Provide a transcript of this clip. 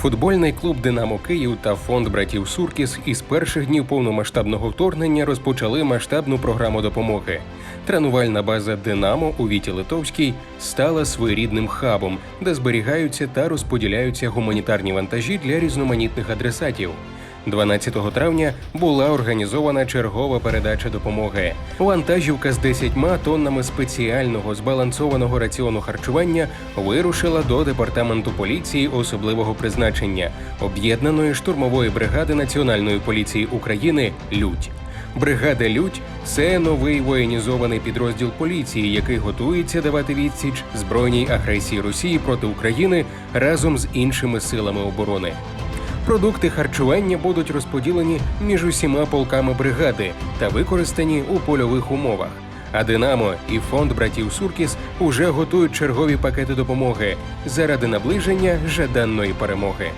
Футбольний клуб Динамо Київ та фонд братів Суркіс із перших днів повномасштабного вторгнення розпочали масштабну програму допомоги. Тренувальна база Динамо у Віті Литовській стала своєрідним хабом, де зберігаються та розподіляються гуманітарні вантажі для різноманітних адресатів. 12 травня була організована чергова передача допомоги. Вантажівка з 10 тоннами спеціального збалансованого раціону харчування вирушила до департаменту поліції особливого призначення об'єднаної штурмової бригади Національної поліції України Людь. Бригада Людь це новий воєнізований підрозділ поліції, який готується давати відсіч збройній агресії Росії проти України разом з іншими силами оборони. Продукти харчування будуть розподілені між усіма полками бригади та використані у польових умовах. А Динамо і фонд братів Суркіс уже готують чергові пакети допомоги заради наближення жаданної перемоги.